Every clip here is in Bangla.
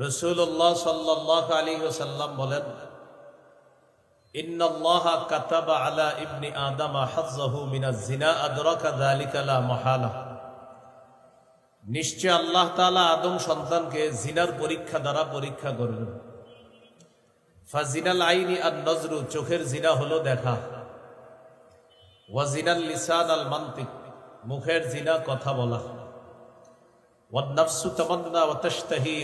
রসুল্লাহ সাল্লাহ আলী সাল্লাম বলেন নিশ্চয় আল্লাহ তাআলা আদম সন্তানকে জিনার পরীক্ষা দ্বারা পরীক্ষা করবেন। ফাজিনাল আইনি আর নজরু, চোখের জিনা হলো দেখা। ওয়াজিনাল লিসান আল মান্তিক, মুখের জিনা কথা বলা।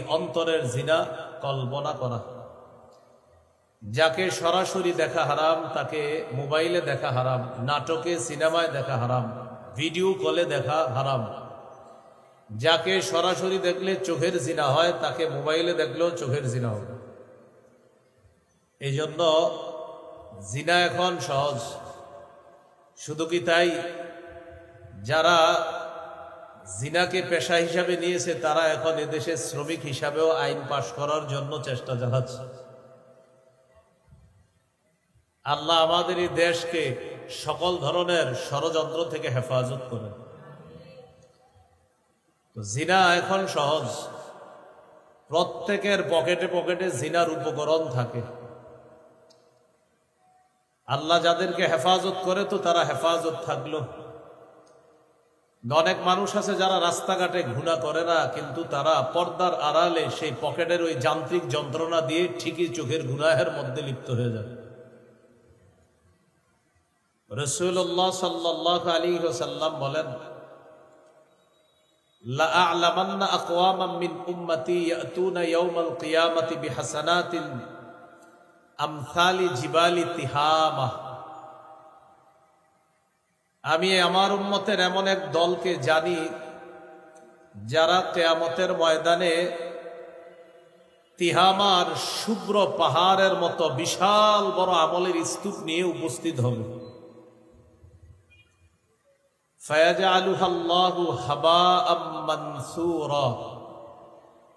অন্তরের জিনা কল্পনা করা। যাকে সরাসরি দেখা হারাম, তাকে মোবাইলে দেখা হারাম, নাটকে, সিনেমায় দেখা হারাম, ভিডিও কলে দেখা হারাম। যাকে সরাসরি দেখলে চোখের জিনা হয়, তাকে মোবাইলে দেখলেও চোখের জিনা হবে। এই জন্য জিনা এখন সহজ। শুধু কি তাই? যারা জিনাকে পেশা হিসাবে নিয়েছে, তারা এখন এদেশে শ্রমিক হিসাবেও আইন পাশ করার জন্য চেষ্টা চালাচ্ছে। আল্লাহ আমাদের এই দেশকে সকল ধরনের ষড়যন্ত্র থেকে হেফাজত করে। জিনা এখন সহজ। প্রত্যেকের পকেটে পকেটে জিনার উপকরণ থাকে। আল্লাহ যাদেরকে হেফাজত করে তো তারা হেফাজত থাকল। অনেক মানুষ আছে যারা রাস্তাঘাটে ঘুণা করে না কিন্তু তারা পর্দার আড়ালে সেই পকেটের ওই যান্ত্রিক যন্ত্রণা দিয়ে ঠিকই চোখের গুনাহের মধ্যে লিপ্ত হয়ে যায় রসুল্লাহ সাল্লাহ আলী সাল্লাম বলেন لأعلمن أقواما من أمتي يأتون يوم القيامة بحسنات أمثال جبال تهامة আমি আমার উন্মতের এমন এক দলকে জানি, যারা কেয়ামতের ময়দানে তিহামার শুভ্র পাহাড়ের মতো বিশাল বড় আমলের স্তূপ নিয়ে উপস্থিত হবে।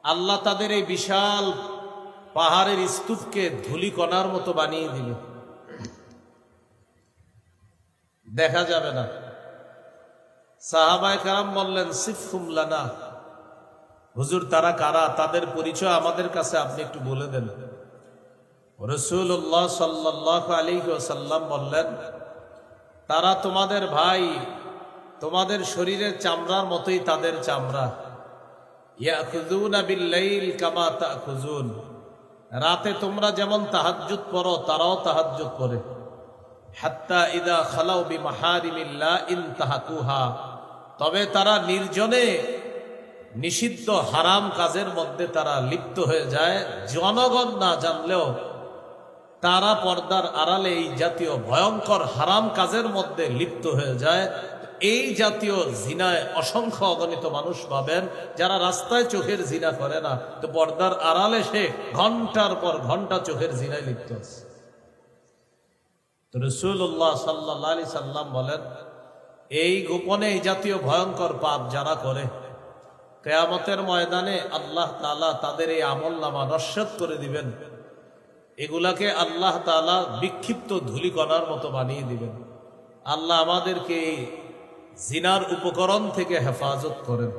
আল্লাহ তাদের এই বিশাল পাহাড়ের স্তূপকে ধুলিকণার মতো বানিয়ে দিল। দেখা যাবে না। সাহাবায় কারাম বললেন সিফুমলানা হুজুর, তারা কারা? তাদের পরিচয় আমাদের কাছে আপনি একটু বলে দেন। রসুল্লাহ সাল্লাহ আলী সাল্লাম বললেন, তারা তোমাদের ভাই, তোমাদের শরীরের চামড়ার মতোই তাদের চামড়া। কামা খুজুন রাতে তোমরা যেমন তাহাজ্জুদ পড়ো, তারাও তাহাজ্জুদ করে হাত্তা ইদা খালাউ বি মাহারিমিল্লা ইনতাহাকুহা তবে তারা নির্জনে নিষিদ্ধ হারাম কাজের মধ্যে তারা লিপ্ত হয়ে যায়। জনগণ না জানলেও তারা পর্দার আড়ালে এই জাতীয় ভয়ঙ্কর হারাম কাজের মধ্যে লিপ্ত হয়ে যায়। এই জাতীয় জিনায় অসংখ্য অগণিত মানুষ পাবেন যারা রাস্তায় চোখের জিনা করে না। তো পর্দার আড়ালে সে ঘণ্টার পর ঘণ্টা চোখের জিনায় লিপ্ত আছে। রসুল্লাহ সাল্লাহ সাল্লাম বলেন, এই গোপনে এই জাতীয় ভয়ঙ্কর পাপ যারা করে, কেয়ামতের ময়দানে আল্লাহ তালা তাদের এই আমল নামা নস্বাত করে দিবেন। এগুলাকে আল্লাহ তালা বিক্ষিপ্ত ধুলিকণার মতো বানিয়ে দিবেন। আল্লাহ আমাদেরকে এই জিনার উপকরণ থেকে হেফাজত করেন।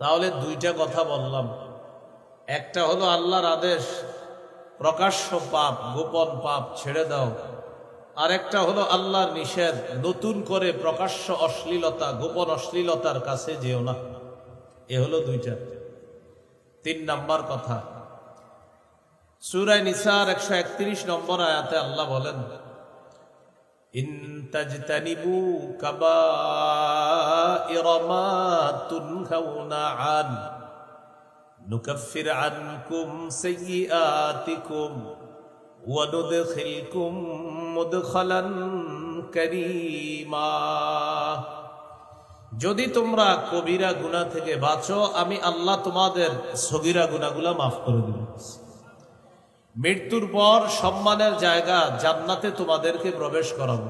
তাহলে দুইটা কথা বললাম। একটা হলো আল্লাহর আদেশ প্রকাশ্য পাপ, গোপন পাপ ছেড়ে দাও। আরেকটা হলো আল্লাহর নিষেধ, নতুন করে প্রকাশ্য অশ্লীলতা, গোপন অশ্লীলতার কাছে যেও না। এ হলো দুইটা। তিন নম্বর কথা। সুরায় নিসার একশো একত্রিশ নম্বর আয়াতে আল্লাহ বলেন ইন্তাজতানিবু কাবাইরা মা তুনহাউনা আন। نكفر عنكم سيئاتكم وندخلكم مدخلا كريما যদি তোমরা কবিরা গুণা থেকে বাঁচো আমি আল্লাহ তোমাদের সগিরা গুণাগুলা মাফ করে দিব মৃত্যুর পর সম্মানের জায়গা জান্নাতে তোমাদেরকে প্রবেশ করাবো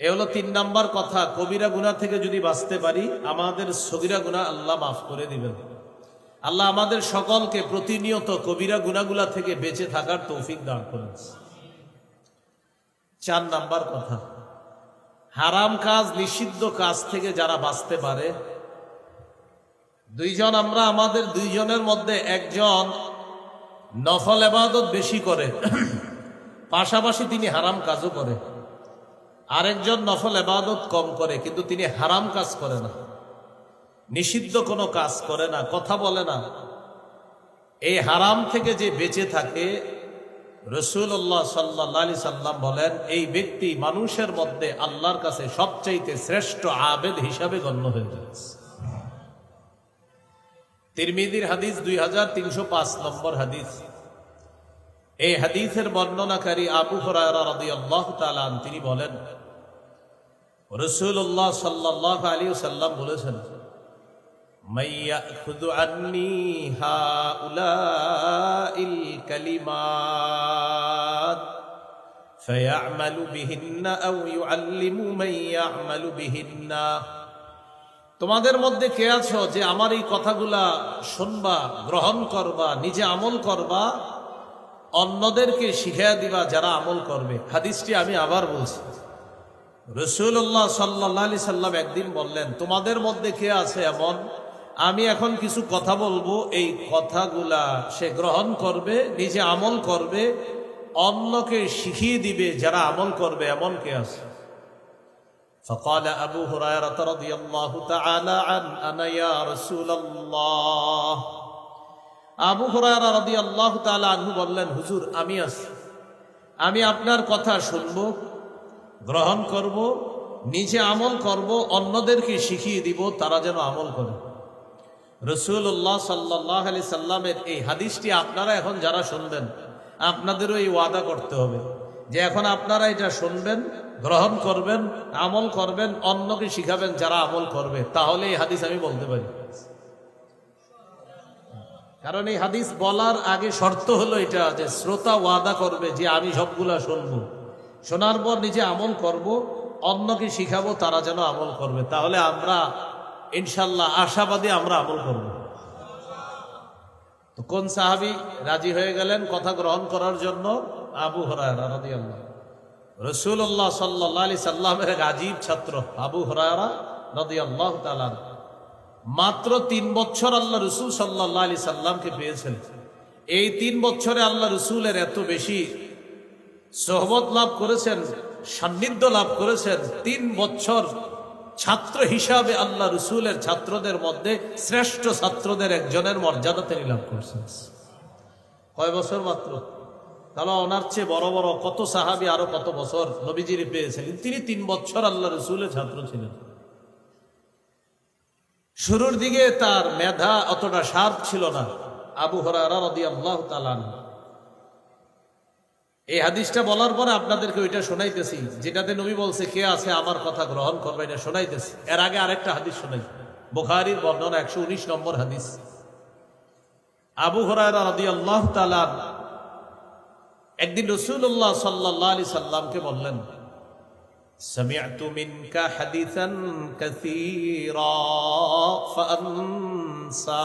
এ হলো তিন নাম্বার কথা কবিরা গুণা থেকে যদি বাঁচতে পারি আমাদের সগিরা গুণা আল্লাহ মাফ করে দিবেন আল্লাহ আমাদের সকলকে প্রতিনিয়ত কবিরা গুণাগুলা থেকে বেঁচে থাকার তৌফিক দান করেছে চার নাম্বার কথা। হারাম কাজ, নিষিদ্ধ কাজ থেকে যারা বাঁচতে পারে, দুইজন আমরা, আমাদের দুইজনের মধ্যে একজন নফল এবাদত বেশি করে, পাশাপাশি তিনি হারাম কাজও করে। আরেকজন নফল এবাদত কম করে, কিন্তু তিনি হারাম কাজ করে না। নিষিদ্ধ কোনো কাজ করে না, কথা বলে না। এই হারাম থেকে যে বেঁচে থাকে রসুল্লাহ সাল্লাহ আলি সাল্লাম বলেন, এই ব্যক্তি মানুষের মধ্যে আল্লাহর কাছে সবচাইতে শ্রেষ্ঠ আবেদ হিসাবে গণ্য হয়ে যাচ্ছে। তিরমিদির হাদিস দুই হাজার তিনশো পাঁচ নম্বর হাদিস। এই হাদিসের বর্ণনাকারী আবু রাদিয়াল্লাহু তাআলা তিনি বলেন, রাসূলুল্লাহ সাল্লাল্লাহু আলী সাল্লাম বলেছেন من يأخذ عني هؤلاء الكلمات فيعمل بهن أو يعلم من يعمل بهن তোমাদের মধ্যে কে আছো যে আমার এই কথাগুলা শুনবা গ্রহণ করবা নিজে আমল করবা অন্যদেরকে শিখাইয়া দিবা যারা আমল করবে হাদিসটি আমি আবার বলছি রসুল্লাহ সাল্লি সাল্লাম একদিন বললেন তোমাদের মধ্যে কে আছে এমন আমি এখন কিছু কথা বলবো এই কথাগুলা সে গ্রহণ করবে নিজে আমল করবে অন্যকে শিখিয়ে দিবে যারা আমল করবে এমন কে আছে فقال أبو هريرة رضي الله تعالى عن أنا يا رسول الله আবু হুরায়রা রাদিয়াল্লাহু তাআলা আনহু বললেন হুজুর আমি আছি আমি আপনার কথা শুনব গ্রহণ করব নিজে আমল করব অন্যদেরকে শিখিয়ে দিব তারা যেন আমল করে রসুল্লাহ সাল্লাহ আলি সাল্লামের এই হাদিসটি আপনারা এখন যারা শুনবেন, আপনাদেরও এই ওয়াদা করতে হবে যে এখন আপনারা এটা শুনবেন, গ্রহণ করবেন, আমল করবেন, অন্যকে শিখাবেন যারা আমল করবে। তাহলে এই হাদিস আমি বলতে পারি। কারণ এই হাদিস বলার আগে শর্ত হলো এটা যে শ্রোতা ওয়াদা করবে যে আমি সবগুলা শুনব। শোনার পর নিজে আমল করব, অন্যকে শিখাবো, তারা যেন আমল করবে। তাহলে আমরা ইনশাল্লাহ আশাবাদী আমরা আমল করব। তো কোন সাহাবি রাজি হয়ে গেলেন কথা গ্রহণ করার জন্য? আবু হরায়রা রাদিয়াল্লাহ রসুল্লাহ সাল্লাহ আলি সাল্লামের আজীব ছাত্র, আবু হরায়রা রাদিয়াল্লাহু তাআলা মাত্র তিন বছর আল্লাহ রসুল সাল্লাহ আলি সাল্লামকে পেয়েছেন। এই তিন বছরে আল্লাহ রসুলের এত বেশি সোহবত লাভ করেছেন, সান্নিধ্য লাভ করেছেন, তিন বছর ছাত্র হিসাবে আল্লাহ রসুলের ছাত্রদের মধ্যে শ্রেষ্ঠ ছাত্রদের একজনের মর্যাদা তিনি লাভ করছেন। কয় বছর মাত্র? তাহলে ওনার চেয়ে বড় বড় কত সাহাবি আরও কত বছর নবীজির পেয়েছিলেন তিনি তিন বছর আল্লাহ রসুলের ছাত্র ছিলেন। শুরুর দিকে তার মেধা অতটা শার্প ছিল না। আবু হরারা রদি আল্লাহ তালান এই হাদিসটা বলার পরে আপনাদেরকে ওইটা শোনাইতেছি যেটাতে নবী বলছে কে আছে আমার কথা গ্রহণ করবে এটা শোনাইতেছি এর আগে আরেকটা হাদিস শোনাই বুখারির বর্ণনা একশো উনিশ নম্বর হাদিস আবু হরায়রা রদি আল্লাহ তালান একদিন রসুল্লাহ সাল্লাহ আলি সাল্লামকে বললেন سمعت منك حديثا كثيرا فأنساه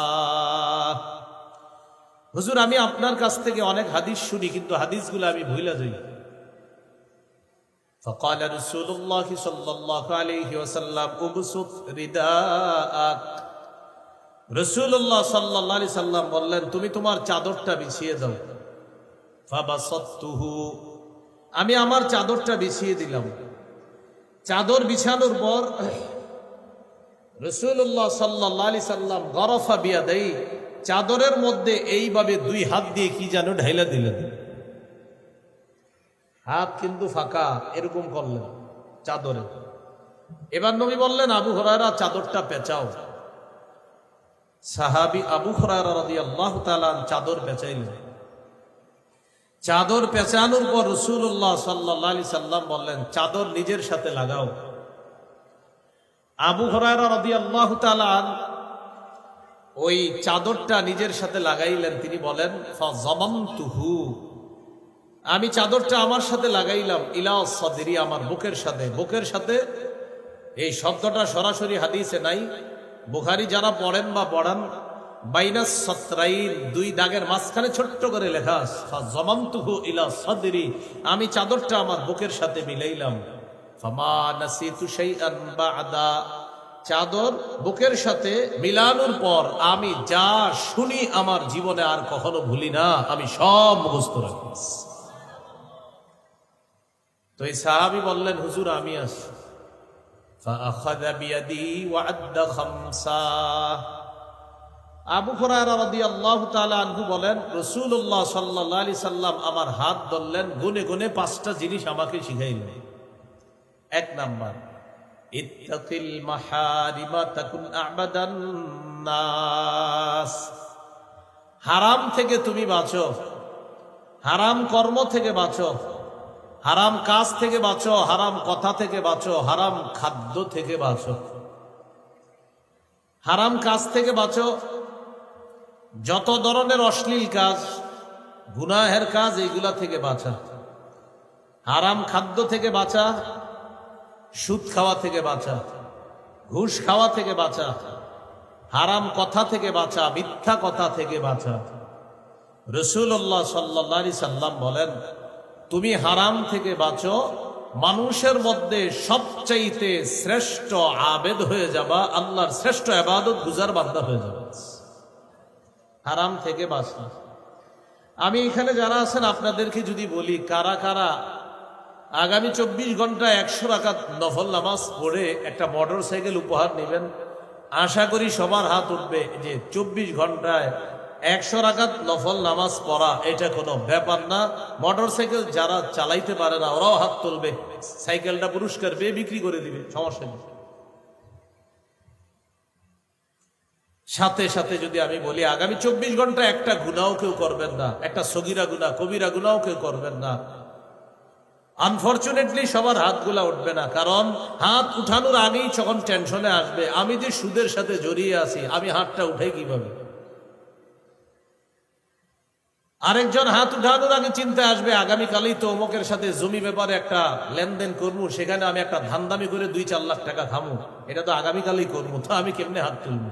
হুজুর আমি আপনার কাছ থেকে অনেক হাদিস শুনি কিন্তু হাদিসগুলো আমি ভুলে যাই فقال رسول الله صلى الله عليه وسلم ابسط رداءك রসুল্লাহ সাল্লাহ আলি সাল্লাম বললেন তুমি তোমার চাদরটা বিছিয়ে দাও ফাবাসাত্তুহু আমি আমার চাদরটা বিছিয়ে দিলাম চাদর বিছানোর পর রসুল্লাহ সাল্লাহ আলি সাল্লাম গরফা বিয়া দেই চাদরের মধ্যে এইভাবে দুই হাত দিয়ে কি যেন ঢাইলা দিলেন হাত কিন্তু ফাঁকা, এরকম করলেন চাদরে। এবার নবী বললেন, আবু হরারা চাদরটা পেঁচাও। সাহাবি আবু হরারা চাদর পেঁচাইলেন। চাদর পেঁচানোর পর রসুল্লাহ সাল্লাহ আলি সাল্লাম বললেন, চাদর নিজের সাথে লাগাও। আবু হরারা রদি তালান ওই চাদরটা নিজের সাথে লাগাইলেন, তিনি বলেন তুহু আমি চাদরটা আমার সাথে লাগাইলাম, ইলা সদেরি, আমার বুকের সাথে। বুকের সাথে এই শব্দটা সরাসরি হাদিসে নাই। বুখারি যারা পড়েন বা পড়ান বাইনাস সত্রাইন, দুই দাগের মাঝখানে ছোট্ট করে লেখা জমান্তুহু ইলা সদরি। আমি চাদরটা আমার বুকের সাথে মিলাইলাম। ফামা নাসিতু শাইআন বাদা। চাদর বুকের সাথে মিলানোর পর আমি যা শুনি আমার জীবনে আর কখনো ভুলি না, আমি সব মুখস্থ রাখি। তো এই সাহাবি বললেন, হুজুর, আমি আসি আবু আনহু বলেন রসুল্লাহ সাল্লি সাল্লাম আমার হাত ধরলেন, গুনে গুনে পাঁচটা জিনিস আমাকে শিখাইলেন। এক নাম্বার তাকুন হারাম থেকে তুমি বাঁচো। হারাম কর্ম থেকে বাঁচো। হারাম কাজ থেকে বাঁচো। হারাম কথা থেকে বাঁচো। হারাম খাদ্য থেকে বাঁচো। হারাম কাজ থেকে বাঁচো। যত ধরনের অশ্লীল কাজ, গুনাহের কাজ এইগুলা থেকে বাঁচা। হারাম খাদ্য থেকে বাঁচা। সুদ খাওয়া থেকে বাঁচা, ঘুষ খাওয়া থেকে বাঁচা, হারাম কথা থেকে বাঁচা, মিথ্যা কথা থেকে বাঁচা। রসুল্লাহ সাল্লি সাল্লাম বলেন, তুমি হারাম থেকে বাঁচো, মানুষের মধ্যে সবচাইতে শ্রেষ্ঠ আবেদ হয়ে যাবা, আল্লাহর শ্রেষ্ঠ আবাদত গুজার বান্দা হয়ে যাবা। হারাম থেকে বাঁচা। আমি এখানে যারা আছেন, আপনাদেরকে যদি বলি, কারা কারা আগামী চব্বিশ ঘণ্টা একশো রাকাত নফল নামাজ পড়ে একটা মোটর সাইকেল উপহার নেবেন। আশা করি সবার হাত উঠবে যে চব্বিশ ঘন্টায় একশো রাকাত নফল নামাজ পড়া এটা কোনো ব্যাপার না। মোটর সাইকেল যারা চালাইতে পারে না, ওরাও হাত তুলবে। সাইকেলটা পুরস্কার পেয়ে বিক্রি করে দিবে, সমস্যা নেই। সাথে সাথে যদি আমি বলি, আগামী চব্বিশ ঘণ্টা একটা গুণাও কেউ করবেন না, একটা সগিরা গুণা কবিরা গুণাও কেউ করবেন না। আনফর্চুনেটলি সবার হাতগুলা উঠবে না। কারণ হাত উঠানোর আগেই যখন টেনশনে আসবে, আমি যে সুদের সাথে জড়িয়ে আছি, আমি হাতটা উঠাই কীভাবে? আরেকজন হাত উঠানোর আগে চিন্তা আসবে, আগামীকালই তো অমুকের সাথে জমি ব্যাপারে একটা লেনদেন করব, সেখানে আমি একটা ধান্দামি করে দুই চার লাখ টাকা খামু। এটা তো আগামীকালই করব, তো আমি কেমনে হাত তুলবো?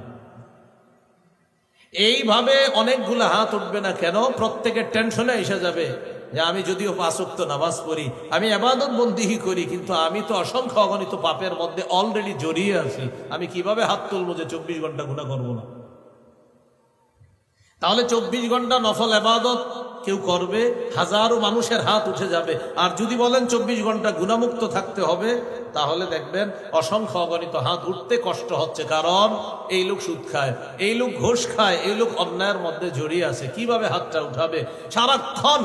এইভাবে অনেকগুলো হাত উঠবে না কেন? প্রত্যেকের টেনশনে এসে যাবে। যে আমি যদিও পাঁচক্ত নামাজ পড়ি, আমি এবাদত বন্দিহি করি, কিন্তু আমি তো অসংখ্য অগণিত পাপের মধ্যে অলরেডি জড়িয়ে আছি। আমি কীভাবে হাত তুলবো যে চব্বিশ ঘণ্টা গুণা করব না? তাহলে চব্বিশ ঘণ্টা নফল এবাদত কেউ করবে? হাজারো মানুষের হাত উঠে যাবে। আর যদি বলেন চব্বিশ ঘণ্টা গুণামুক্ত থাকতে হবে, তাহলে দেখবেন অসংখ্য অগণিত হাত উঠতে কষ্ট হচ্ছে। কারণ এই লোক সুদ খায়, এই লোক ঘোষ খায়, এই লোক অন্যায়ের মধ্যে জড়িয়ে আছে। কীভাবে হাতটা উঠাবে? সারাক্ষণ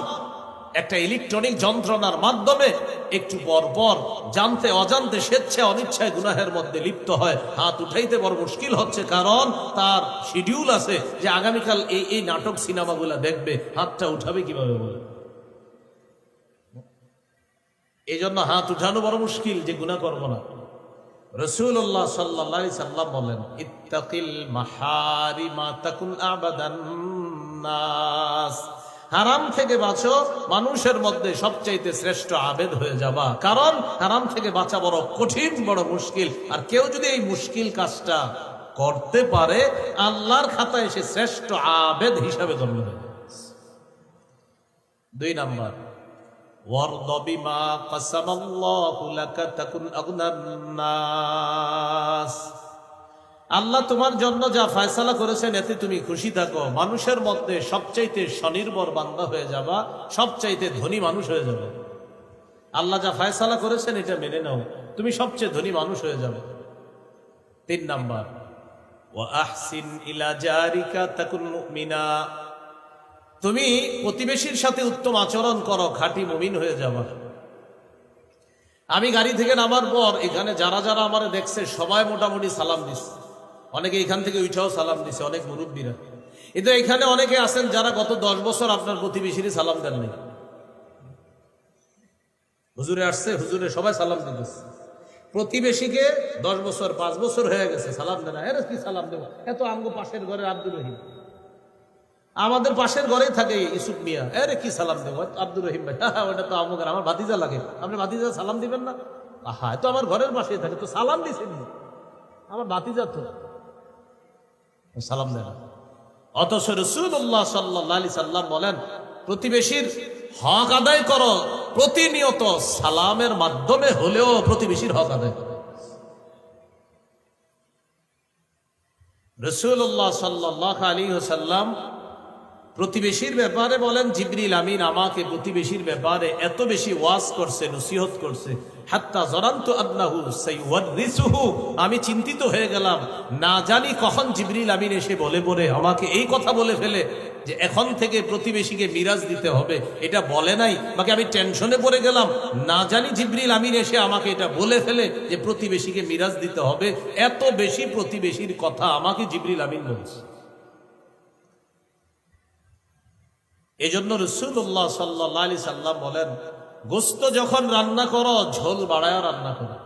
একটা ইলেকট্রনিক যন্ত্রণার মাধ্যমে একটু পর পর জানতে, অজান্তে, স্বেচ্ছায়, অনিচ্ছায় গুনাহের মধ্যে লিপ্ত হয়। হাত উঠাইতে বড় মুশকিল হচ্ছে, কারণ তার শিডিউল আছে যে আগামীকাল এই এই নাটক, সিনেমাগুলো দেখবে। হাতটা উঠাবে কীভাবে বলে? এই জন্য হাত উঠানো বড় মুশকিল যে গুণা করব না। রসুল্লাহ সাল্লাহ সাল্লাম বলেন, ইত্তাকিল মাহারিমা তাকুন আবাদান হারাম থেকে বাঁচো, মানুষের মধ্যে সবচাইতে শ্রেষ্ঠ আবেদ হয়ে যাবা কারণ হারাম থেকে বাঁচা বড় কঠিন, বড় মুশকিল। আর কেউ যদি এই মুশকিল কাজটা করতে পারে, আল্লাহর খাতায় সে শ্রেষ্ঠ আবেদ হিসাবে গণ্য হবে দুই নাম্বার। ওয়ারদ বিমা কাসামাল্লাহু লাকা তাকুন আগনান নাস। আল্লাহ তোমার জন্য যা ফয়সালা করেছেন, এতে তুমি খুশি থাকো। মানুষের মধ্যে সবচাইতে স্বনির্ভর বান্দা হয়ে যাবা, সবচাইতে ধনী মানুষ হয়ে যাবে। আল্লাহ যা ফয়সালা করেছেন, এটা মেনে নাও। তুমি সবচেয়ে ধনী মানুষ হয়ে যাবে। তিন নাম্বার। ও মুমিনা। তুমি প্রতিবেশীর সাথে উত্তম আচরণ করো, খাঁটি মুমিন হয়ে যাবা। আমি গাড়ি থেকে নামার পর এখানে যারা যারা আমার দেখছে, সবাই মোটামুটি সালাম দিচ্ছে। অনেকে এখান থেকে উঠাও সালাম দিছে, অনেক মুরব্বীরা। কিন্তু এখানে অনেকে আছেন যারা গত দশ বছর আপনার প্রতিবেশীর সালাম দেন নাই। হুজুরে আসছে, হুজুরে সবাই সালাম দিতেছে। প্রতিবেশীকে দশ বছর, পাঁচ বছর হয়ে গেছে, সালাম দেন এর কি সালাম দেবো? এত আঙ্গ পাশের ঘরের আব্দুর রহিম। আমাদের পাশের ঘরেই থাকে ইসুফ মিয়া। এরে কি সালাম দেবো? আব্দুর রহিম ভাই। হ্যাঁ ওটা তো আমাদের আমার ভাতিজা লাগে। আপনি ভাতিজা সালাম দিবেন না? আহা তো আমার ঘরের পাশেই থাকে। তো সালাম দিছেন আমার ভাতিজা তো। সালাম দেন। অথচ রসুল্লাহ সাল্লি সাল্লাম বলেন, প্রতিবেশীর হক আদায় করো, প্রতিনিয়ত সালামের মাধ্যমে হলেও প্রতিবেশীর হক আদায় করো। রসুল্লাহ সাল্লাহ আলী সাল্লাম প্রতিবেশীর ব্যাপারে বলেন, জিবরিল আমিন আমাকে প্রতিবেশীর ব্যাপারে এত বেশি ওয়াজ করছে, নসিহত করছে। হাত্তা জরান্ত আদনাহু সাইওয়ারিসুহু আমি চিন্তিত হয়ে গেলাম, না জানি কখন জিবরিল আমিন এসে বলে বলে আমাকে এই কথা বলে ফেলে যে এখন থেকে প্রতিবেশীকে মিরাজ দিতে হবে। এটা বলে নাই, বাকি আমি টেনশনে পড়ে গেলাম। না জানি জিবরিল আমিন এসে আমাকে এটা বলে ফেলে যে প্রতিবেশীকে মিরাজ দিতে হবে। এত বেশি প্রতিবেশীর কথা আমাকে জিবরিল আমিন বলছে। এই জন্য রসুল্লাহ সাল্লাহ আলি সাল্লাম বলেন, গোস্ত যখন রান্না করো, ঝোল বাড়ায় রান্না করো।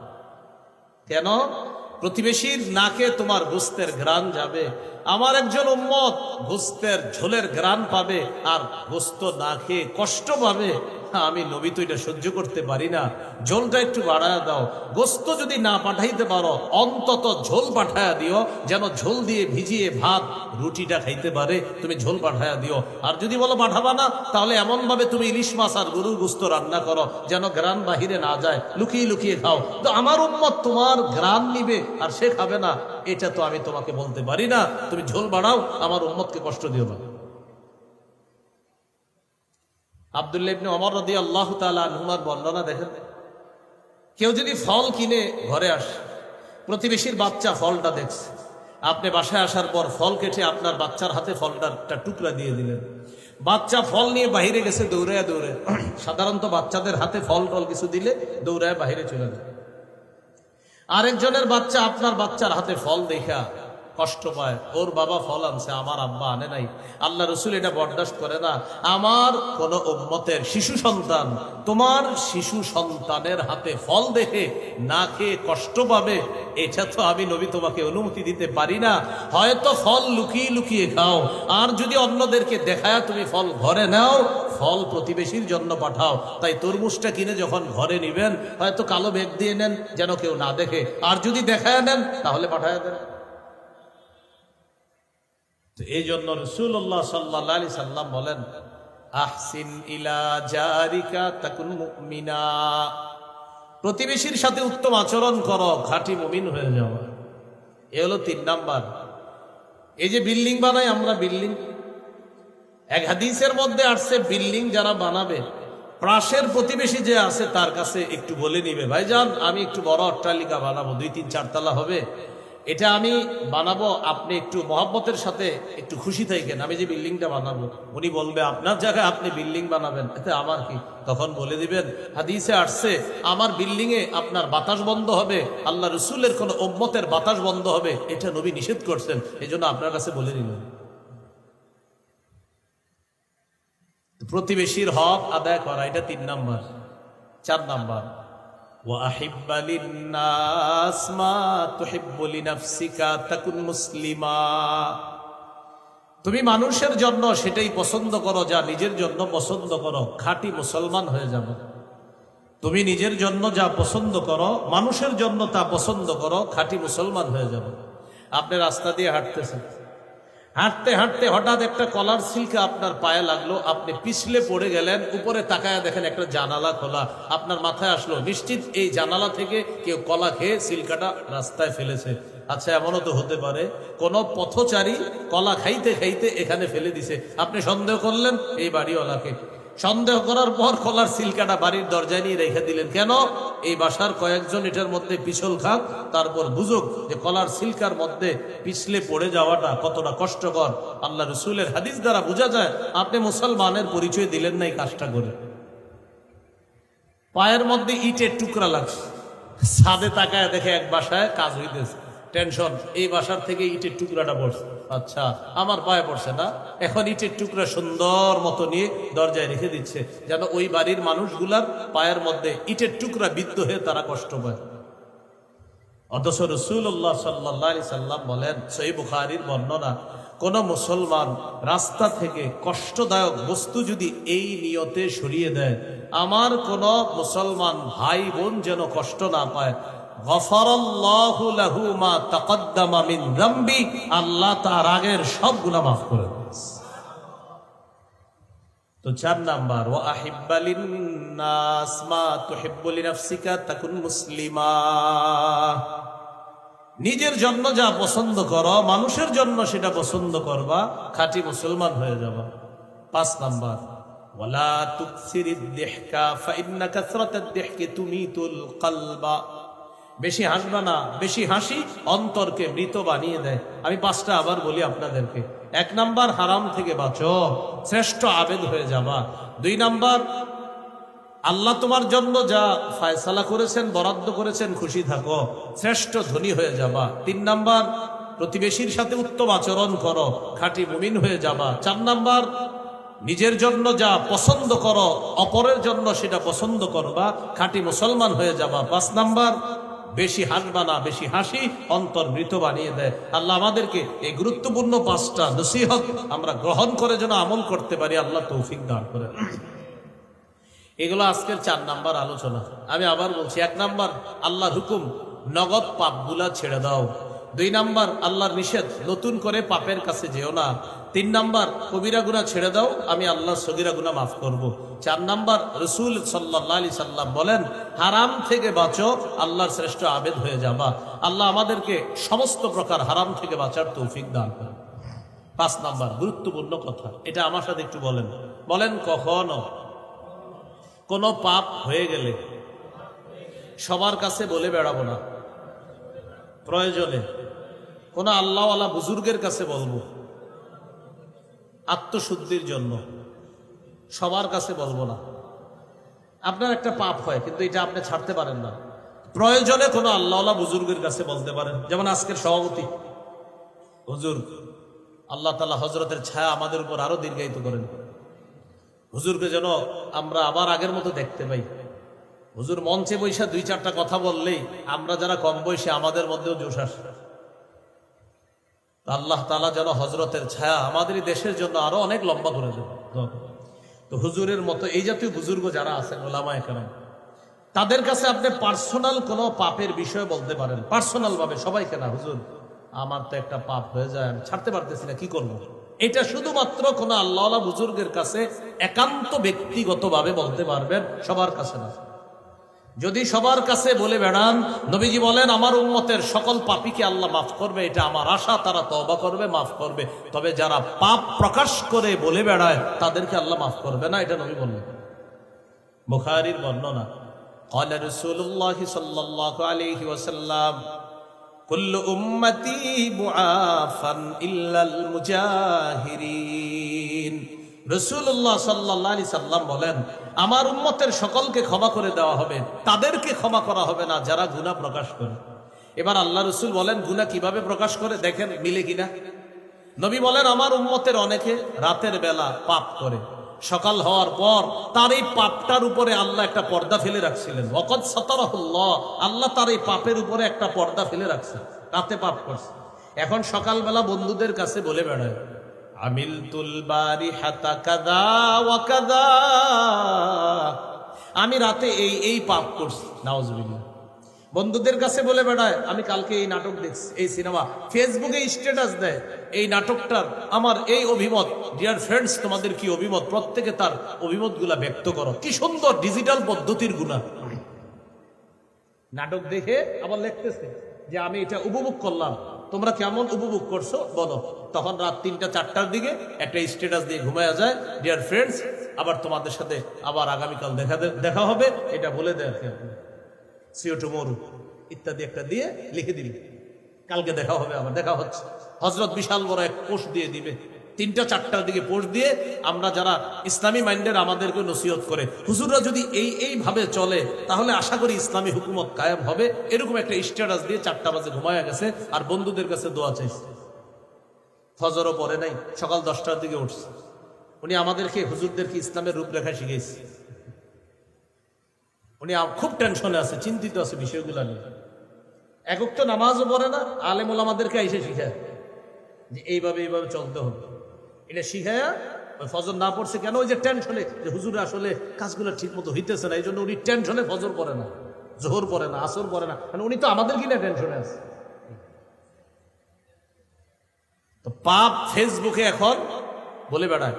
কেন? প্রতিবেশীর নাকে তোমার গোস্তের গ্রান যাবে। আমার একজন উম্মত গোস্তের ঝোলের গ্রান পাবে আর গোস্ত না খেয়ে কষ্ট পাবে। আমি নবী তো এটা সহ্য করতে পারি না। ঝোলটা একটু বাড়ায় দাও। গোস্ত যদি না পাঠাইতে পারো, অন্তত ঝোল পাঠায়া দিও, যেন ঝোল দিয়ে ভিজিয়ে ভাত, রুটিটা খাইতে পারে, তুমি ঝোল পাঠায়া দিও। আর যদি বলো পাঠাবা না, তাহলে এমন ভাবে তুমি ইলিশ মাছ আর গরুর গোস্ত রান্না করো, যেন গ্রান বাহিরে না যায়। লুকিয়ে লুকিয়ে খাও। তো আমার উম্মত তোমার গ্রান নিবে, আর সে খাবে না। এটা তো আমি তোমাকে বলতে পারি না। তুমি ঝোল বাড়াও, আমার উম্মতকে কষ্ট দিও না। আবদুল্লাহ ইবনে অমর রদি আল্লাহ তালা নুমার বর্ণনা দেখেন, কেউ যদি ফল কিনে ঘরে আসে, প্রতিবেশীর বাচ্চা ফলটা দেখছে, আপনি বাসায় আসার পর ফল কেটে আপনার বাচ্চার হাতে ফলটার একটা টুকরা দিয়ে দিলেন। বাচ্চা ফল নিয়ে বাহিরে গেছে, দৌড়ায় দৌড়ে সাধারণত বাচ্চাদের হাতে ফল টল কিছু দিলে দৌড়ায় বাহিরে চলে যায়। আরেকজনের বাচ্চা আপনার বাচ্চার হাতে ফল দেখা কষ্ট পায়। ওর বাবা ফল আনছে, আমার আব্বা আনে নাই। আল্লাহ রসুল এটা বরদাস্ত করে না। আমার কোন উম্মতের শিশু সন্তান তোমার শিশু সন্তানের হাতে ফল দেখে না খেয়ে কষ্ট পাবে, এটা তো আমি নবী তোমাকে অনুমতি দিতে পারি না। হয়তো ফল লুকিয়ে লুকিয়ে খাও, আর যদি অন্যদেরকে দেখায় তুমি ফল ঘরে নাও, ফল প্রতিবেশীর জন্য পাঠাও। তাই তরমুজটা কিনে যখন ঘরে নিবেন, হয়তো কালো বেগ দিয়ে নেন, যেন কেউ না দেখে। আর যদি দেখায় নেন, তাহলে পাঠায় দেন। তো এই জন্য রসুল্লাহ সাল্লাহ সাল্লাম বলেন, আহসিন ইলা জারিকা তাকুন মুমিনা। প্রতিবেশীর সাথে উত্তম আচরণ করো খাঁটি মুমিন হয়ে যাওয়া এ হলো তিন নাম্বার। এই যে বিল্ডিং বানাই, আমরা বিল্ডিং। এক হাদিসের মধ্যে আসছে, বিল্ডিং যারা বানাবে প্রাসের প্রতিবেশী যে আছে, তার কাছে একটু বলে নিবে, ভাইজান, আমি একটু বড় অট্টালিকা বানাবো, দুই তিন চারতলা হবে। এটা আমি বানাবো, আপনি একটু মহাব্বতের সাথে একটু খুশি থাকেন। আমি যে বিল্ডিংটা বানাবো, উনি বলবে, আপনার জায়গায় আপনি বিল্ডিং বানাবেন, এতে আমার কি? তখন বলে দিবেন, হাদিসে আসছে, আমার বিল্ডিং এ আপনার বাতাস বন্ধ হবে, আল্লাহ রসুলের কোন ওম্মতের বাতাস বন্ধ হবে, এটা নবী নিষেধ করছেন। এই জন্য আপনার কাছে বলে দিলেন প্রতিবেশীর হক আদায় করা, এটা তিন নাম্বার। চার নাম্বার وأحب للناس ما تحب لنفسك تكن مسلما তুমি মানুষের জন্য সেটাই পছন্দ করো যা নিজের জন্য পছন্দ করো খাঁটি মুসলমান হয়ে যাবে তুমি নিজের জন্য যা পছন্দ করো মানুষের জন্য তা পছন্দ করো খাঁটি মুসলমান হয়ে যাবে আপনি রাস্তা দিয়ে হাঁটতেছেন হাঁটতে হাঁটতে হঠাৎ একটা কলার সিল্কে আপনার পায়ে লাগল, আপনি পিছলে পড়ে গেলেন, উপরে তাকায় দেখেন একটা জানালা খোলা। আপনার মাথায় আসলো, নিশ্চিত এই জানালা থেকে কেউ কলা খেয়ে সিল্কাটা রাস্তায় ফেলেছে। আচ্ছা এমনও তো হতে পারে। কোন পথচারী কলা খাইতে খাইতে এখানে ফেলে দিছে। আপনি সন্দেহ করলেন, এই বাড়িওয়ালাকে। সন্দেহ করার পর কলার সিলকাটা বাড়ির দরজায় নিয়ে রেখে দিলেন। কেন? এই বাসার কয়েকজন এটার মধ্যে পিছল খান, তারপর বুঝুক যে কলার সিলকার মধ্যে পিছলে পড়ে যাওয়াটা কতটা কষ্টকর। আল্লাহ রসুলের হাদিস দ্বারা বোঝা যায়, আপনি মুসলমানের পরিচয় দিলেন না এই কাজটা করে। পায়ের মধ্যে ইটের টুকরা লাগছে। ছাদে তাকায় দেখে এক বাসায় কাজ হইতেছে। টেনশন, এই বাসার থেকে ইটের টুকরাটা পড়ছে। আচ্ছা আমার পায়ে পড়ছে না। এখন ইটের টুকরা সুন্দর মতো নিয়ে দরজায় রেখে দিচ্ছে, যেন ওই বাড়ির মানুষগুলার পায়ের মধ্যে ইটের টুকরা বিদ্ধ হয়ে তারা কষ্ট পায়। অথচ রসুল্লাহ সাল্লি সাল্লাম বলেন সই বুখারির বর্ণনা, কোন মুসলমান রাস্তা থেকে কষ্টদায়ক বস্তু যদি এই নিয়তে সরিয়ে দেয়, আমার কোন মুসলমান ভাই বোন যেন কষ্ট না পায় আল্লাহ তার আগের সবগুলা মাফ করে তো চার নাম্বার ও মুসলিমা। নিজের জন্য যা পছন্দ করো, মানুষের জন্য সেটা পছন্দ করবা, খাঁটি মুসলমান হয়ে যাবা। পাঁচ নাম্বার, ওয়ালা তুকসিরিদ দিহকা, ফাইন্না কাসরাতাদ দিহকি তুমিতুল কলবা। বেশি হাসবা না, বেশি হাসি অন্তরকে মৃত বানিয়ে দেয়। আমি পাঁচটা আবার বলি আপনাদেরকে। এক নাম্বার, হারাম থেকে বাঁচো। শ্রেষ্ঠ আবেদ হয়ে যাবা। দুই নাম্বার, আল্লাহ তোমার জন্য যা ফায়সালা করেছেন, বরাদ্দ করেছেন, খুশি থাকো। শ্রেষ্ঠ ধনী হয়ে যাবা। তিন নাম্বার, প্রতিবেশীর সাথে উত্তম আচরণ করো। খাঁটি মুমিন হয়ে যাবা। চার নাম্বার, নিজের জন্য যা পছন্দ করো, অপরের জন্য সেটা পছন্দ করবা। খাঁটি মুসলমান হয়ে যাবা। পাঁচ নাম্বার বেশি হাসবা না বেশি হাসি অন্তর মৃত বানিয়ে দেয়। আল্লাহ আমাদেরকে এই গুরুত্বপূর্ণ পাঁচটা নসিহত আমরা গ্রহণ করে যেন আমল করতে পারি, আল্লাহ তৌফিক দান করেন এগুলো আজকের চার নাম্বার আলোচনা। আমি আবার বলছি, এক নাম্বার, আল্লাহর হুকুম, নগদ পাপগুলা ছেড়ে দাও। দুই নাম্বার, আল্লাহর নিষেধ, নতুন করে পাপের কাছে যেও না। তিন নাম্বার, কবিরা গুণা ছেড়ে দাও, আমি আল্লাহ সগিরা গুণা মাফ করব। চার নাম্বার, রসুল সাল্লাহ আলি সাল্লাম বলেন, হারাম থেকে বাঁচো, আল্লাহর শ্রেষ্ঠ আবেদ হয়ে যাবা। আল্লাহ আমাদেরকে সমস্ত প্রকার হারাম থেকে বাঁচার তৌফিক দান করেন। পাঁচ নাম্বার, গুরুত্বপূর্ণ কথা, এটা আমার সাথে একটু বলেন। বলেন, কখনো কোনো পাপ হয়ে গেলে সবার কাছে বলে বেড়াবো না। প্রয়োজনে কোনো আল্লাহওয়ালা বুজুর্গের কাছে বলব। আত্মশুদ্ধির জন্য। সবার কাছে বলব না। আপনার একটা পাপ হয়, কিন্তু এটা আপনি ছাড়তে পারেন না। প্রয়োজনে কোনো আল্লাহওয়ালা বুজুর্গের কাছে বলতে পারেন। যেমন আজকের সভাপতি। হুজুর, আল্লাহ তালা হজরতের ছায়া আমাদের উপর আরও দীর্ঘায়িত করেন। হুজুরকে যেন আমরা আবার আগের মতো দেখতে পাই। হুজুর মঞ্চে বৈশা দুই চারটা কথা বললেই আমরা যারা কম বয়সে, আমাদের মধ্যেও জোশ আসে। আল্লাহ তালা যেন হজরতের ছায়া আমাদের দেশের জন্য আরও অনেক লম্বা করে দেবে। তো হুজুরের মতো এই জাতীয় বুজুর্গ যারা আছেন ওলামা এখানে তাদের কাছে আপনি পার্সোনাল কোনো পাপের বিষয় বলতে পারেন। পার্সোনাল ভাবে সবাইকে না হুজুর, আমার তো একটা পাপ হয়ে যায়, আমি ছাড়তে পারতেছি না, কি করব? এটা শুধুমাত্র কোন আল্লাহ বুজুর্গের কাছে একান্ত ব্যক্তিগতভাবে বলতে পারবেন, সবার কাছে না। যদি সবার কাছে বলে বেড়ান নবীজি বলেন আমার উম্মতের সকল পাপীকে আল্লাহ মাফ করবে এটা আমার আশা তারা তবা করবে মাফ করবে তবে যারা পাপ প্রকাশ করে বলে বেড়ায় তাদেরকে আল্লাহ মাফ করবে না এটা নবী বললেন বুখারীর বর্ণনা قال رسول الله صلى الله عليه وسلم كل أمتي معافا إلا المجاهرين রসুল্লাহ সাল্লাহ আলি সাল্লাম বলেন, আমার উম্মতের সকলকে ক্ষমা করে দেওয়া হবে, তাদেরকে ক্ষমা করা হবে না যারা গুণা প্রকাশ করে। এবার আল্লাহ রসুল বলেন গুণা কীভাবে প্রকাশ করে? দেখেন, মিলে কিনা নবী বলেন, আমার উম্মতের অনেকে রাতের বেলা পাপ করে। সকাল হওয়ার পর তার এই পাপটার উপরে আল্লাহ একটা পর্দা ফেলে রাখছিলেন। অকদ সতরহুল্লাহ, আল্লাহ তার এই পাপের উপরে একটা পর্দা ফেলে রাখছে রাতে পাপ করছে। এখন সকালবেলা বন্ধুদের কাছে বলে বেড়ায় আমিল তুল বারি হাতা কাদা ওয়া কাদা আমি রাতে এই এই পাপ করছি নাওজবিল্লাহ বন্ধুদের কাছে বলে বেড়ায়, আমি কালকে এই নাটক দেখছি, এই সিনেমা। ফেসবুকে স্ট্যাটাস দেয়, এই নাটকটার আমার এই অভিমত ডিয়ার ফ্রেন্ডস তোমাদের কি অভিমত? প্রত্যেকে তার অভিমতগুলা ব্যক্ত করো। কি সুন্দর ডিজিটাল পদ্ধতির গুণা। নাটক দেখে আবার লিখতেছে যে, আমি এটা উপভোগ করলাম। তোমরা কেমন উপভোগ করছ? বলো। তখন রাত তিনটা, চারটার দিকে একটা স্টেটাস দিয়ে ঘুমায়া যায়। ডিয়ার ফ্রেন্ডস আবার তোমাদের সাথে আবার আগামীকাল দেখা দেখা হবে। এটা বলে দেয়। সিও টুমোরু ইত্যাদি একটা দিয়ে লিখে দিল। কালকে দেখা হবে, আবার দেখা হচ্ছে। হজরত বিশাল বড় এক কোষ দিয়ে দিবে। তিনটা, চারটার দিকে পোস্ট দিয়ে আমরা যারা ইসলামী মাইন্ডের আমাদেরকে নসিহত করে, হুজুররা যদি এই, এইভাবে চলে, তাহলে আশা করি ইসলামী হুকুমত কায়েম হবে। এরকম একটা স্ট্যাটাস দিয়ে চারটা বাজে ঘুমায়া গেছে, আর বন্ধুদের কাছে দোয়া চাইছে। ফজরও পরে নাই, সকাল দশটার দিকে উঠছে। উনি আমাদেরকে হুজুরদেরকে ইসলামের রূপরেখা শিখেছে উনি খুব টেনশনে আছে, চিন্তিত আছে বিষয়গুলো নিয়ে। একক তো নামাজও পড়ে না, আলেমুল আমাদেরকে এসে শিখায় যে এইভাবে এইভাবে চলতে হবে। এটা শিখায়া ফজর না পড়ছে কেন? ওই যে টেনশনে যে হুজুর আসলে কাজগুলো ঠিক মতো হইতেছে না এই জন্য উনি টেনশনে ফজর পড়ে না, জোহর পড়ে না, আসর পড়ে না। মানে উনি তো আমাদের কিনা টেনশনে আছে। তো পাপ ফেসবুকে এখন বলে বেড়ায়।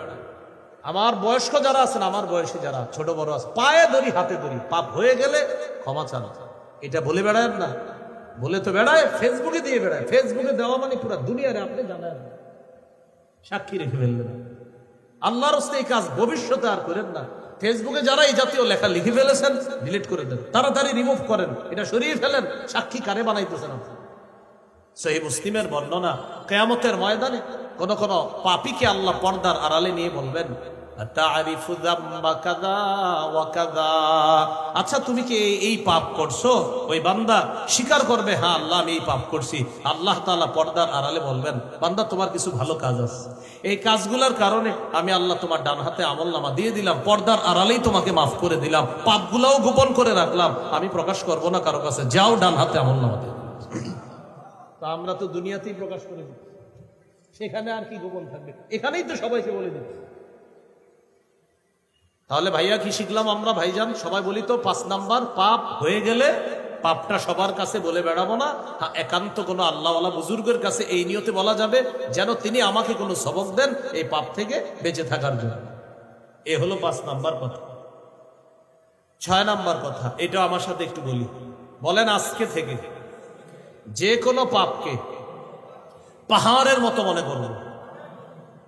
আমার বয়স্ক যারা আছেন, আমার বয়সী যারা, ছোট বড় আছে, পায়ে ধরি হাতে ধরি পাপ হয়ে গেলে ক্ষমা চান। এটা বলে বেড়ায় না। বলে তো বেড়ায়, ফেসবুকে দিয়ে বেড়ায়। ফেসবুকে দেওয়া মানে পুরো দুনিয়ারে আপনি জানেন। সাক্ষী রেখে ফেললেন আল্লাহর হস্তে এই কাজ ভবিষ্যতে আর করেন না। ফেসবুকে যারা এই জাতীয় লেখা লিখে ফেলেছেন, ডিলিট করে দেন। তাড়াতাড়ি রিমুভ করেন। এটা সরিয়ে ফেলেন। সাক্ষী কারে বানাইতেছেন সহি মুসলিমের বর্ণনা, কেয়ামতের ময়দানে কোন কোন পাপিকে আল্লাহ পর্দার আড়ালে নিয়ে বলবেন আচ্ছা তুমি কি এই- পাপ করছ? ওই বান্দা স্বীকার করবে হ্যাঁ আল্লাহ, আমি এই পাপ করছি। আল্লাহ তালা পর্দার আড়ালে বলবেন, বান্দা, তোমার কিছু ভালো কাজ আছে। এই কাজগুলোর কারণে আমি আল্লাহ তোমার ডান হাতে আমল নামা দিয়ে দিলাম, পর্দার আড়ালেই তোমাকে মাফ করে দিলাম, পাপগুলাও গোপন করে রাখলাম। আমি প্রকাশ করব না কারও কাছে, যাও ডান হাতে আমল নামা দিয়ে তা আমরা তো দুনিয়াতেই প্রকাশ করে দিই সেখানে আর কি গোপন থাকবে? এখানেই তো সবাইকে বলে দিই তাহলে ভাইয়া কি শিখলাম আমরা ভাইজান? সবাই বলি তো পাঁচ নাম্বার পাপ হয়ে গেলে পাপটা সবার কাছে বলে বেড়াবো না। হ্যাঁ, একান্ত কোনো আল্লাহওয়ালা বুজুর্গের কাছে এই নিয়তে বলা যাবে যেন তিনি আমাকে কোনো সবক দেন এই পাপ থেকে বেঁচে থাকার জন্য। এ হলো পাঁচ নাম্বার কথা। ছয় নাম্বার কথা এটা আমার সাথে একটু বলি। বলেন আজকে থেকে যে কোনো পাপকে পাহাড়ের মতো মনে করব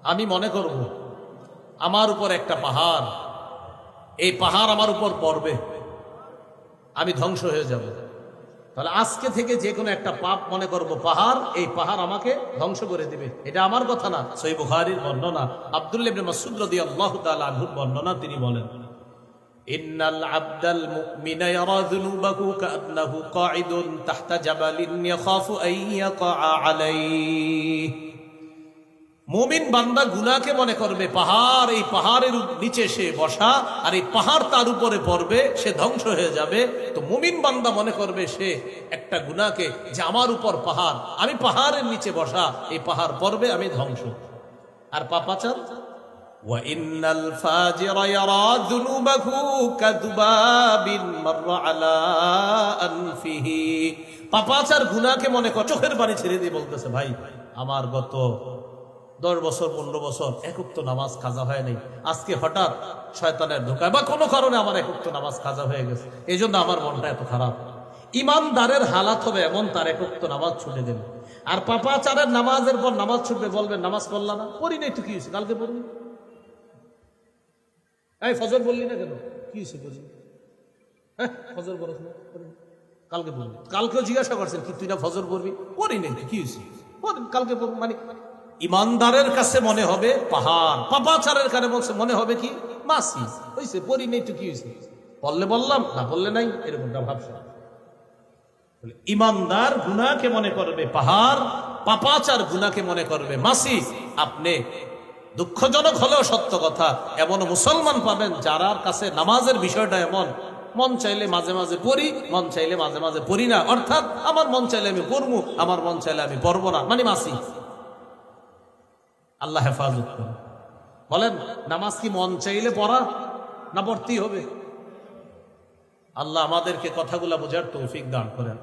আমি মনে করব আমার উপর একটা পাহাড় এই পাহাড় আমার উপর পড়বে। আমি ধ্বংস হয়ে যাব। তাহলে আজকে থেকে যে কোনো একটা পাপ মনে করব, পাহাড়, এই পাহাড় আমাকে ধ্বংস করে দিবে। এটা আমার কথা না, সই বুহারির বর্ণনা আবদুল্লিবনে মাসুদ রদি আল্লাহ আহুর বর্ণনা তিনি বলেন, ইন্নাল আব্দাল মুমিন বান্দা গুনাকে মনে করবে পাহাড় এই পাহাড়ের উপ- নিচে সে বসা আর এই পাহাড় তার উপরে পড়বে সে ধ্বংস হয়ে যাবে তো মুমিন বান্দা মনে করবে সে একটা গুনাকে যে আমার উপর পাহাড় আমি পাহাড়ের নিচে বসা এই পাহাড় পড়বে আমি ধ্বংস আর পাপাচার وإن الفاجر يرى ذنوبه كذباب مر على أنفه পাপাচার গুনাকে মনে কর চোখের পানি ছেড়ে দিয়ে বলতেছে ভাই আমার গত দশ বছর, পনেরো বছর একক তো নামাজ কাজা হয় নাই। আজকে হঠাৎ শয়তানের ঢোকায় বা কোনো কারণে আমার একক তো নামাজ কাজা হয়ে গেছে। এই জন্য আমার মনটা এত খারাপ। ইমানদারের হালাত হবে এমন, তার একক তো নামাজ ছুটে দেবে আর পাপাচারের নামাজের পর নামাজ ছুটবে, বলবেন, নামাজ পড়লা না? পড়ি নাই তো, কি হয়েছে? কালকে পড়বি? এই, ফজর বললি না কেন? কি হয়েছে বুঝি হ্যাঁ ফজর না কালকে বলবি কালকেও জিজ্ঞাসা করছেন, কি তুই না ফজর পড়বি? পড়ি নেই কি হয়েছে? কালকে মানে ইমানদারের কাছে মনে হবে পাহাড়। পাপাচারের কাছে বলছে, মনে হবে কি? মাসি হয়েছে পড়ি নেই তো কি হয়েছে বললে বললাম, না বললে নাই, এরকমটা ভাবছে। ইমানদার গুনাকে মনে করবে পাহাড়, পাপাচার গুনাকে মনে করবে মাসি আপনি দুঃখজনক হলেও সত্য কথা এমন মুসলমান পাবেন যারার কাছে নামাজের বিষয়টা এমন, মন চাইলে মাঝে মাঝে পড়ি, মন চাইলে মাঝে মাঝে পড়ি না। অর্থাৎ, আমার মন চাইলে আমি পড়ব আমার মন চাইলে আমি পড়ব না। মানে মাসি আল্লাহ হেফাজত করে বলেন, নামাজ কি মন চাইলে পড়া না পড়তেই হবে? আল্লাহ আমাদেরকে কথাগুলা বোঝার তৌফিক দান করেন।